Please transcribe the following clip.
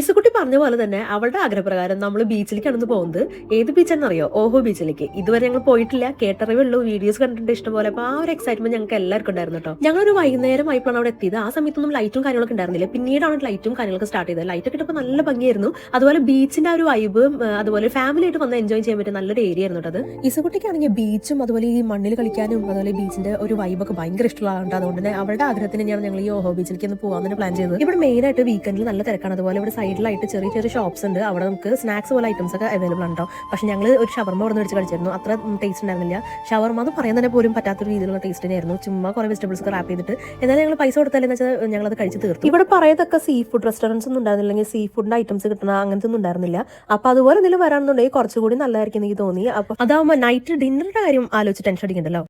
ഇസുകുട്ടി പറഞ്ഞ പോലെ തന്നെ അവളുടെ ആഗ്രഹപ്രകാരം നമ്മൾ ബീച്ചിലേക്കാണെന്ന് പോകുന്നത്. ഏത് ബീച്ചെന്നറിയോ ഓഹോ ബീച്ചിലേക്ക് ഇതുവരെ ഞങ്ങൾ പോയിട്ടില്ല. കേട്ടറിവേ ഉള്ളൂ. വീഡിയോസ് കണ്ടിട്ട് ഇഷ്ടംപോലെ. അപ്പൊ ആ ഒരു എക്സൈറ്റ്മെന്റ് ഞങ്ങൾക്ക് എല്ലാവർക്കും ഉണ്ടായിരുന്നു കേട്ടോ. ഞങ്ങളൊരു വൈകുന്നേരം ആയപ്പോഴാണ് അവിടെ എത്തിയത്. ആ സമയത്തൊന്നും ലൈറ്റും കാര്യങ്ങളൊക്കെ ഉണ്ടായിരുന്നില്ല. പിന്നീടാണ് ലൈറ്റും കാര്യങ്ങളൊക്കെ സ്റ്റാർട്ട് ചെയ്തത്. ലൈറ്റ് ഒക്കെ നല്ല ഭംഗിയായിരുന്നു. അതുപോലെ ബീച്ചിന്റെ ആ ഒരു വൈബും അതുപോലെ ഫാമിലി ആയിട്ട് വന്ന് എൻജോയ് ചെയ്യാൻ പറ്റിയ നല്ലൊരു ഏരിയ ആയിരുന്നു അത്. ഇസുകുട്ടിക്കാണെങ്കിൽ ബീച്ചും അതുപോലെ ഈ മണ്ണിൽ കളിക്കാനും അതുപോലെ ബീച്ചിന്റെ ഒരു വൈബൊക്കെ ഭയങ്കര ഇഷ്ടമുള്ളതാണ് അതുകൊണ്ട് തന്നെ അവളുടെ ആഗ്രഹത്തിന് ഞാൻ ഞങ്ങൾ ഈ ഓഹോ ബീച്ചിലേക്ക് ഒന്ന് പോകാൻ തന്നെ പ്ലാൻ ചെയ്തത്. ഇവിടെ മെയിൻ ആയിട്ട് വീക്കെൻഡിൽ നല്ല തിരക്കാണ്. അതുപോലെ ഇവിടെ സൈഡിലായിട്ട് ചെറിയ ചെറിയ ഷോപ്സ് ഉണ്ട്. അവിടെ നമുക്ക് സ്നാക്സ് പോലെ ഐറ്റംസ് ഒക്കെ അവൈലബിൾ കേട്ടോ പക്ഷെ ഞങ്ങൾ ഒരു ഷവർമ അവിടെ നിന്ന് മേടിച്ച് കഴിച്ചിരുന്നു. അത്ര ടേസ്റ്റ് ഉണ്ടായിരുന്നില്ല. ഷവർമ എന്ന് പറയാൻ തന്നെ പോലും പറ്റാത്തൊരു രീതിയിലുള്ള ടേസ്റ്റ് ആയിരുന്നു ചുമ്മാ കുറെ വെജിറ്റബിൾസ് ഒക്കെ റാപ്പ് ചെയ്തിട്ട്. എന്നാലും ഞങ്ങൾ പൈസ കൊടുത്താലെന്ന് വെച്ചാൽ ഞങ്ങൾ അത് കഴിച്ച് തീർത്തു. ഇവിടെ പറയത്തക്ക സീ ഫുഡ് റെസ്റ്റോറന്റ്സ് ഒന്നും ഉണ്ടായിരുന്നില്ലെങ്കിൽ സീ ഫുഡിന്റെ ഐറ്റംസ് കിട്ടുന്ന അങ്ങനത്തെ ഒന്നും ഉണ്ടായിരുന്നില്ല. അപ്പൊ അതുപോലെ എന്തെങ്കിലും വരാണെന്നുണ്ടെങ്കിൽ കുറച്ചുകൂടി നല്ലതായിരിക്കും എനിക്ക് തോന്നി. അപ്പൊ അതാവുമ്പോൾ നൈറ്റ് ഡിന്നറിന്റെ കാര്യം ആലോചിച്ച് ടെൻഷൻ അടിക്കണ്ടല്ലോ.